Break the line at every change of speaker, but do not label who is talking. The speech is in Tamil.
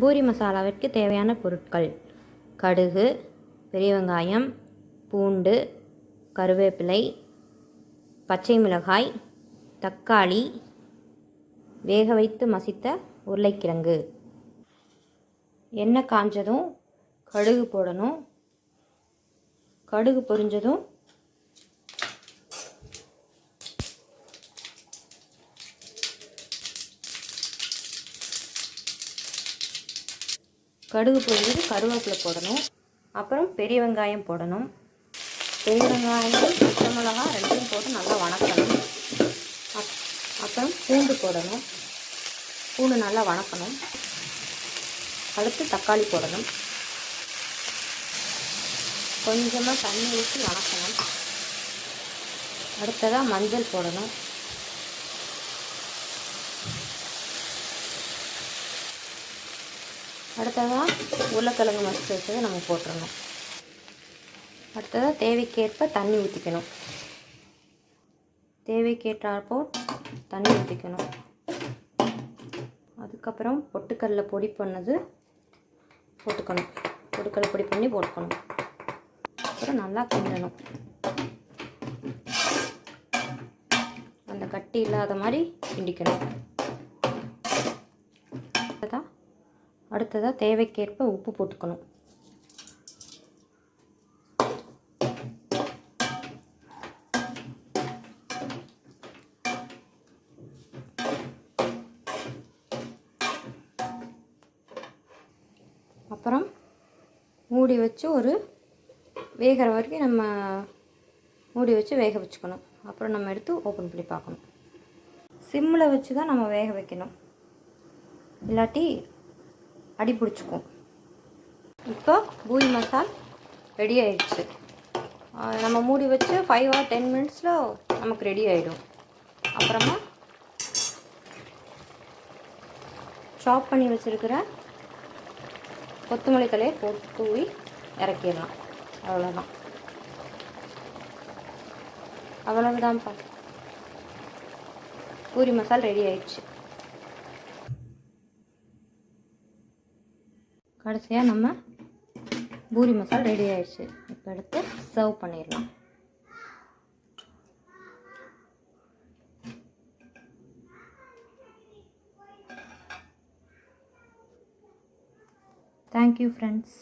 பூரி மசாலாவிற்கு தேவையான பொருட்கள். கடுகு பெரிய வெங்காயம் பூண்டு கருவேப்பிலை பச்சை மிளகாய் தக்காளி வேக வைத்து மசித்த உருளைக்கிழங்கு. எண்ணெய் காஞ்சதும் கடுகு போடணும். கடுகு பொரிஞ்சதும் கடுகு பொரிஞ்சது கருவேப்பிலை போடணும். அப்புறம் பெரிய வெங்காயம் போடணும். பெரிய வெங்காயம் பச்சை மிளகா ரெண்டையும் போட்டு நல்லா வணக்கணும். அப் அப்புறம் பூண்டு போடணும். பூண்டு நல்லா வணக்கணும். அடுத்து தக்காளி போடணும். கொஞ்சமாக தண்ணி ஊற்றி வணக்கணும். அடுத்ததாக மஞ்சள் போடணும். அடுத்ததாக உருளைக்கிழங்கு மசிச்சு வச்சதை நம்ம போட்டுடணும் அடுத்ததாக தேவைக்கேற்ப தண்ணி ஊற்றிக்கணும் தேவைக்கேற்றாற்போ தண்ணி ஊற்றிக்கணும் அதுக்கப்புறம் பொட்டுக்கடல பொடி பண்ணது போட்டுக்கணும். பொட்டுக்கடலை பொடி பண்ணி போட்டுக்கணும். அப்புறம் நல்லா கிண்டணும். அந்த கட்டி இல்லாத மாதிரி கிண்டிக்கணும் அடுத்ததாக அடுத்ததாக தேவைக்கேற்ப உப்பு போட்டுக்கணும். அப்புறம் மூடி வச்சு ஒரு வேகிற வரைக்கும் நம்ம மூடி வச்சு வேக வச்சுக்கணும். அப்புறம் நம்ம எடுத்து ஓப்பன் பண்ணி பார்க்கணும். சிம்மில் வச்சு தான் நம்ம வேக வைக்கணும். இல்லாட்டி அடி பிடிச்சிக்கும். இப்போ பூரி மசால் ரெடி ஆயிடுச்சு. நம்ம மூடி வச்சு ஃபைவ் ஆர் டென் மினிட்ஸில் நமக்கு ரெடி ஆகிடும் அப்புறமா சாப் பண்ணி வச்சுருக்கிற கொத்தமல்லி தலையை போட்டு தூவி இறக்கிடலாம். அவ்வளோதான் அவ்வளவுதான்ப்பா. பூரி மசால் ரெடி ஆயிடுச்சு. கடைசியாக நம்ம பூரி மசால் ரெடி ஆயிடுச்சு. இப்போ எடுத்து சர்வ் பண்ணிடலாம். Thank you friends